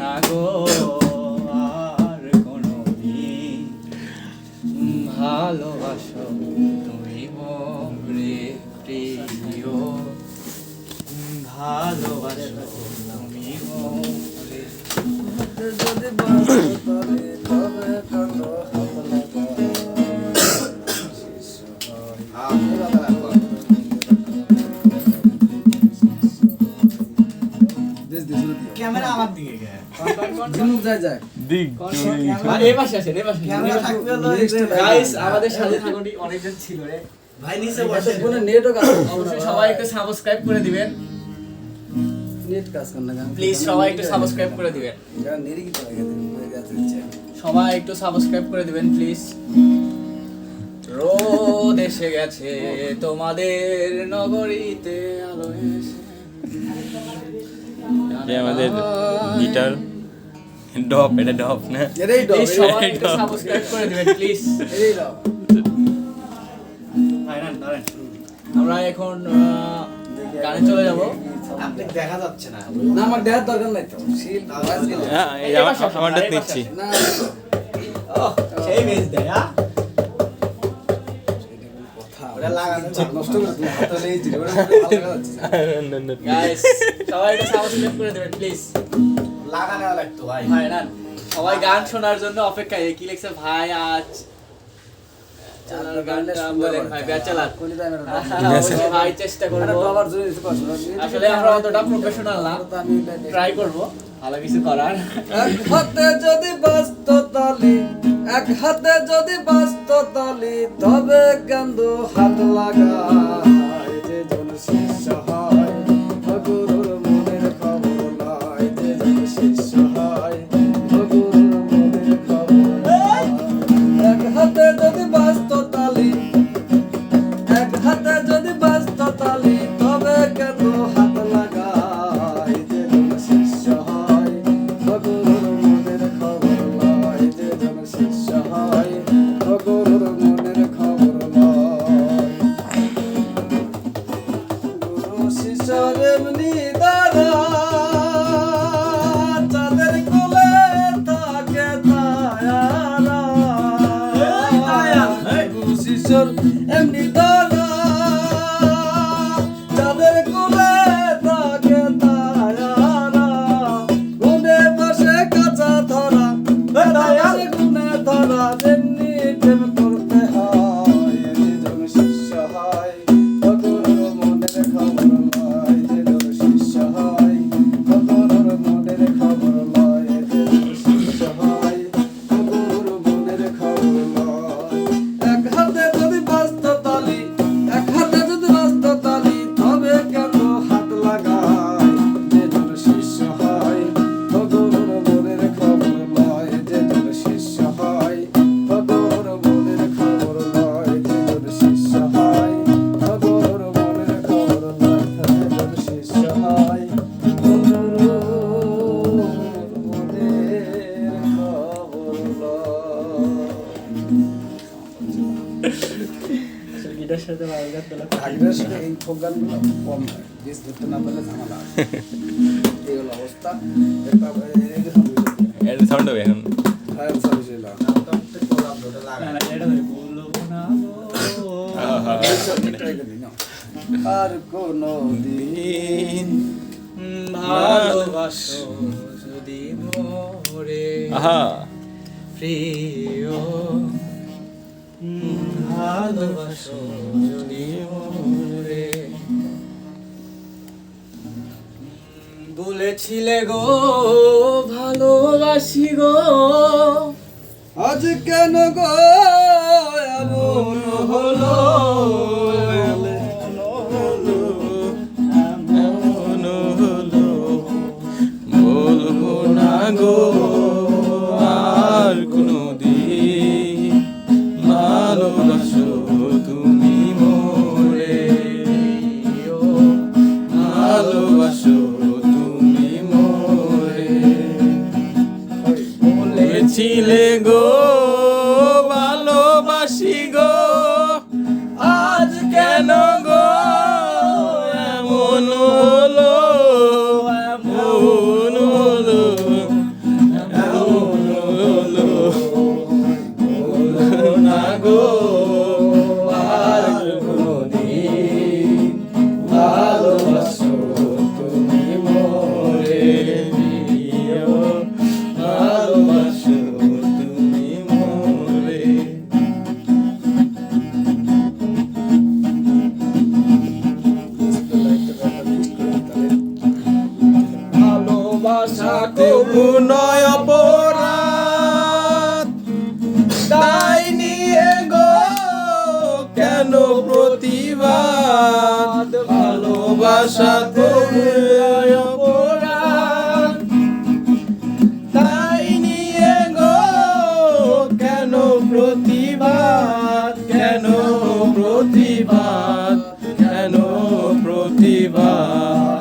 না গো আর কোনো ভালোবাসো তুমি মোরে প্রিয়। ভালোবাসো তুমি মোরে যদি তবে তবে ক্যামেরা আমার দিকে গে যায় যায়। দিক আর এই পাশে আসেন এই পাশে ক্যামেরা থাকবে হলো গাইস আমাদের সাথে অনেকজন ছিল রে। ভাই নিচে বসে। কোনো নেটও কাজ অবশ্যই সবাই একটু সাবস্ক্রাইব করে দিবেন। নেট কাজ করে না প্লিজ সবাই একটু সাবস্ক্রাইব করে দিবেন। হয়ে গেছে হয়ে গেছে সবাই একটু সাবস্ক্রাইব করে দিবেন প্লিজ রোদ এসে গেছে তোমাদের নগরীতে আলো এসে যে আমাদের গিটার ডপ এটা ডপ না? এটাই প্লিজ সবাই। সাবস্ক্রাইব করে দিবেন প্লিজ এটাই ডব আমরা এখন আহ, গানে চলে যাব। আপনি দেখা যাচ্ছে না। না আমার দেওয়ার দরকার নাই তো। শিল আওয়াজ গেলে হ্যাঁ এই আমার আমারটা নিচ্ছি না সেই মেজ দেয় সবাই গান শোনার জন্য অপেক্ষায়। কি লিখছে? ভাই আজ ভাই অবশ্যই ভাই চেষ্টা করব। আসলে আমরা অতটা প্রফেশনাল না। ট্রাই করব ভালো কিছু করার। যদি বাস্ত তালি এক হাতে যদি বাস্ত তালি তবে কেন্দ্র হাত লাগায়। এমনি গিটার সাথে ভালো গান তোলা আগের সাথে এই ফোক গানগুলো কম হয় বেশ ধরতে না পারলে ঝামেলা হয়। এই হলো অবস্থা। এটা সাউন্ড হবে এখন। আহা। আর কোন দিন ভালোবাসো যদি মোরে প্রিয় ভালোবাসো যদি মোরে। বলেছিলে গো ভালোবাসি গো। আজ কেন গো এমন হলো? দিলে গো, ভালোবাসি গো। আজ কেন গো, এমন হলো এমন হলো এমন হলো। না গো। নয় অপরাধ। তাই নিয়ে গো কেন প্রতিবাদ? ভালোবাসা তোমার তাই নিয়ে গো কেন কেন প্রতিবাদ? কেন প্রতিবাদ?